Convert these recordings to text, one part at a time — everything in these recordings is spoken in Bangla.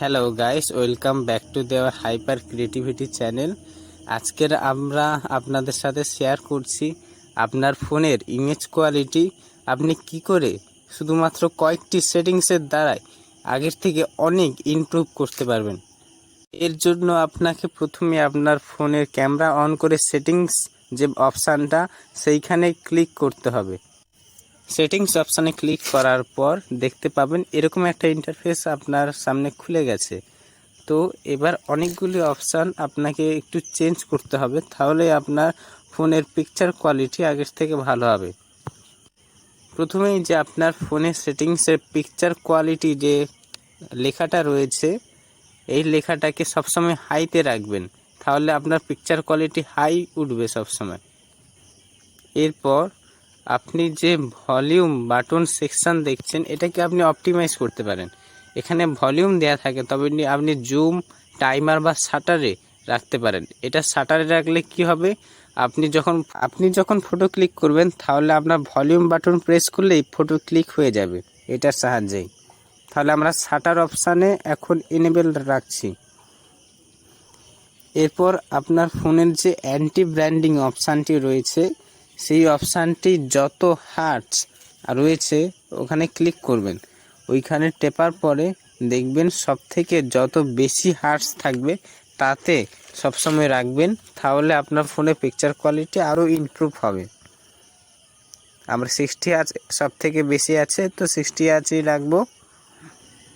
Hello guys welcome back to দেওয়ার হাইপার ক্রিয়েটিভিটি চ্যানেল আজকের আমরা আপনাদের সাথে শেয়ার করছি আপনার ফোনের ইমেজ কোয়ালিটি আপনি কি করে শুধুমাত্র কয়েকটি সেটিংসের দ্বারাই আগের থেকে অনেক ইমপ্রুভ করতে পারবেন? এর জন্য আপনাকে প্রথমে আপনার ফোনের ক্যামেরা অন করে সেটিংস যে অপশানটা সেইখানে ক্লিক করতে হবে। সেটিংস অপশানে ক্লিক করার পর দেখতে পাবেন এরকম একটা ইন্টারফেস আপনার সামনে খুলে গেছে। তো এবার অনেকগুলি অপশান আপনাকে একটু চেঞ্জ করতে হবে, তাহলে আপনার ফোনের পিকচার কোয়ালিটি আগের থেকে ভালো হবে। প্রথমেই যে আপনার ফোনের সেটিংসের পিকচার কোয়ালিটি যে লেখাটা রয়েছে, এই লেখাটাকে সবসময় হাইতে রাখবেন, তাহলে আপনার পিকচার কোয়ালিটি হাই উঠবে সবসময়। এরপর আপনি যে ভলিউম বাটন সেকশন দেখছেন, এটাকে আপনি অপটিমাইজ করতে পারেন। এখানে ভলিউম দেয়া থাকে, তবে আপনি জুম, টাইমার বা শাটারে রাখতে পারেন। এটা শাটারে রাখলে কি হবে? আপনি যখন আপনি যখন ফটো ক্লিক করবেন, তাহলে আপনার ভলিউম বাটন প্রেস করলেই ফটো ক্লিক হয়ে যাবে এটার সাহায্যেই। তাহলে আমরা শাটার অপশানে এখন এনেবেল রাখছি। এরপর আপনার ফোনের যে অ্যান্টি ব্র্যান্ডিং অপশানটি রয়েছে সেই অপশানটি যত হার্টস রয়েছে, ওখানে ক্লিক করবেন। ওইখানে টেপার পরে দেখবেন সব থেকে যত বেশি হার্টস থাকবে, তাতে সবসময় রাখবেন, তাহলে আপনার ফোনে পিকচার কোয়ালিটি আরও ইমপ্রুভ হবে। আমরা সিক্সটি আছে সব থেকে বেশি আছে, তো সিক্সটি আছেই রাখব।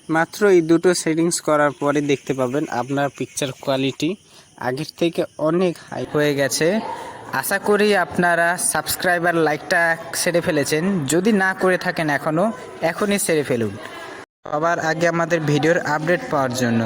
মাত্র এই দুটো সেটিংস করার পরে দেখতে পাবেন আপনার পিকচার কোয়ালিটি আগের থেকে অনেক হাই হয়ে গেছে। আশা করি আপনারা সাবস্ক্রাইবার লাইকটা সেরে ফেলেছেন। যদি না করে থাকেন এখনও, এখনই সেরে ফেলুন। সবার আগে আমাদের ভিডিওর আপডেট পাওয়ার জন্য।